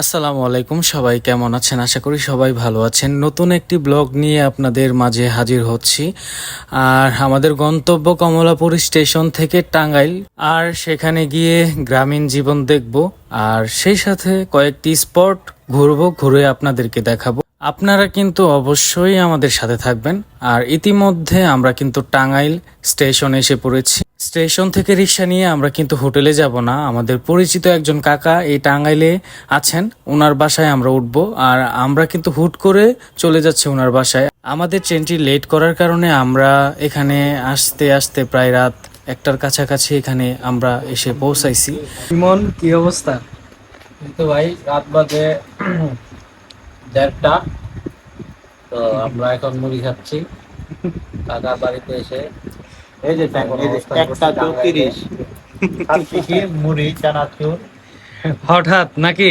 আসসালামু আলাইকুম, সবাই কেমন আছেন? আশা করি সবাই ভালো আছেন। নতুন একটি ব্লগ নিয়ে আপনাদের মাঝে হাজির হচ্ছি। আর আমাদের গন্তব্য কমলাপুর স্টেশন থেকে টাঙ্গাইল। আর সেখানে গিয়ে গ্রামীণ জীবন দেখব। আর সেই সাথে কয়েকটি স্পট ঘুরবো, ঘুরে আপনাদেরকে দেখাবো। আপনারা কিন্তু অবশ্যই আমাদের সাথে থাকবেন। আর ইতিমধ্যে আমরা কিন্তু টাঙ্গাইল স্টেশন এসে পড়েছি। স্টেশন থেকে রিক্সা নিয়ে আমরা কিন্তু হোটেলে যাব না। আমাদের পরিচিত একজন কাকা এই টাঙ্গাইলে আছেন ওনার বাসায় আমরা উঠব। আর আমরা কিন্তু হুট করে চলে যাচ্ছি ওনার বাসায়। আমাদের ট্রেনটি লেট করার কারণে আমরা এখানে আসতে আসতে প্রায় রাত একটার কাছাকাছি এখানে আমরা এসে পৌঁছাইছি। ইমন কি অবস্থা? কিন্তু ভাই রাত বাজে দেড়টা। তো আমরা এখন মুড়ি খাচ্ছি। কাকার বাড়িতে এসে এই যে এখন এই যে অবস্থান একটা চৌত্রিশ মুড়ি চানাচুর? হঠাৎ নাকি?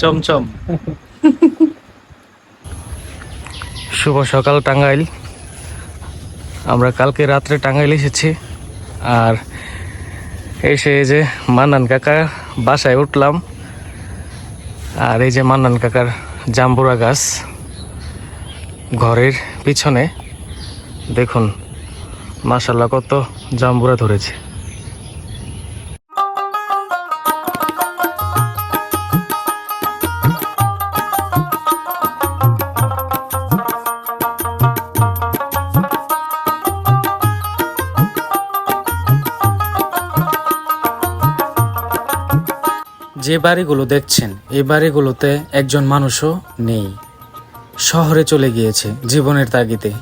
চমচম। শুভ সকাল টাঙ্গাইল। আমরা কালকে রাত্রে টাঙ্গাইল এসেছি। আর এসে এই যে মান্নান কাকা বাসায় উঠলাম। আর এই যে মান্নান কাকার জাম্বুরা গাছ ঘরের পিছনে। দেখুন মাসাল্লাহ কত জাম্বুরা ধরেছে। যে বাড়িগুলো দেখছেন, এই বাড়িগুলোতে একজন মানুষও নেই। শহরে চলে গিয়েছে জীবনের তাগিদে।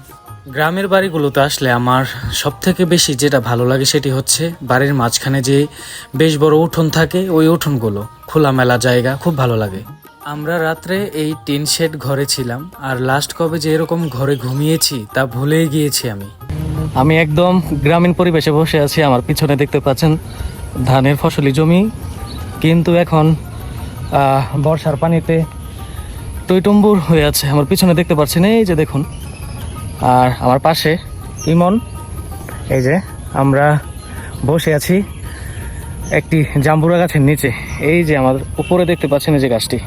গ্রামের বাড়িগুলোতে আসলে আমার সব থেকে বেশি যেটা ভালো লাগে সেটি হচ্ছে বাড়ির মাঝখানে যে বেশ বড় উঠোন থাকে, ওই উঠোনগুলো। খোলামেলা জায়গা, খুব ভালো লাগে। আমরা রাত্রে এই টিন শেড ঘরে ছিলাম, আর লাস্ট কবে যে এরকম ঘরে ঘুমিয়েছি, তা ভুলেই গিয়েছি আমি। আমি একদম গ্রামীণ পরিবেশে বসে আছি, আমার পিছনে দেখতে পাচ্ছেন ধানের ফসলি জমি। কিন্তু এখন বর্ষার পানিতে টইটম্বুর হয়ে আছে, আমার পিছনে দেখতে পাচ্ছেন, এই যে দেখুন। আর আমার পাশে ইমন। এই যে আমরা বসে আছি একটি জাম্বুরা গাছের নিচে। এই যে আমাদের উপরে দেখতে পাচ্ছেন এই যে গাছটি।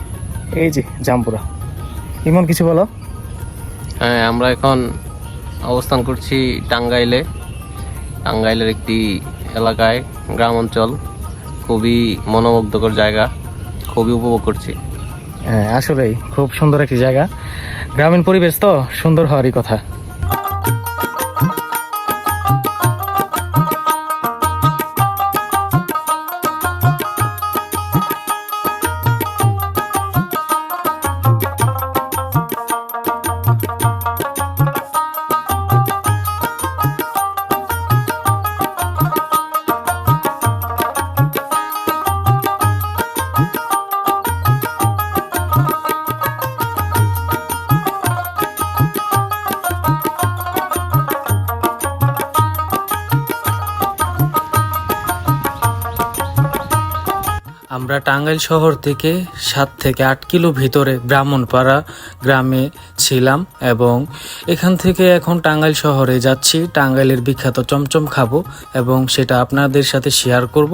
এই যে জাম্বুরা। ইমন কিছু বলো। হ্যাঁ আমরা এখন অবস্থান করছি টাঙ্গাইলে। টাঙ্গাইলের একটি এলাকায় গ্রাম অঞ্চল খুবই মনোমুগ্ধকর জায়গা। খুবই উপভোগ করছি। হ্যাঁ আসলেই খুব সুন্দর একটি জায়গা। গ্রামীণ পরিবেশ তো সুন্দর হওয়ারই কথা। আমরা টাঙ্গাইল শহর থেকে সাত থেকে আট কিলো ভিতরে ব্রাহ্মণপাড়া গ্রামে ছিলাম এবং এখান থেকে এখন টাঙ্গাইল শহরে যাচ্ছি। টাঙ্গাইলের বিখ্যাত চমচম খাব এবং সেটা আপনাদের সাথে শেয়ার করব।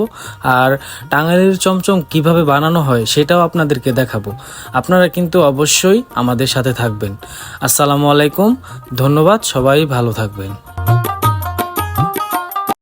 আর টাঙ্গাইলের চমচম কীভাবে বানানো হয় সেটাও আপনাদেরকে দেখাবো। আপনারা কিন্তু অবশ্যই আমাদের সাথে থাকবেন। আসসালামু আলাইকুম, ধন্যবাদ, সবাই ভালো থাকবেন।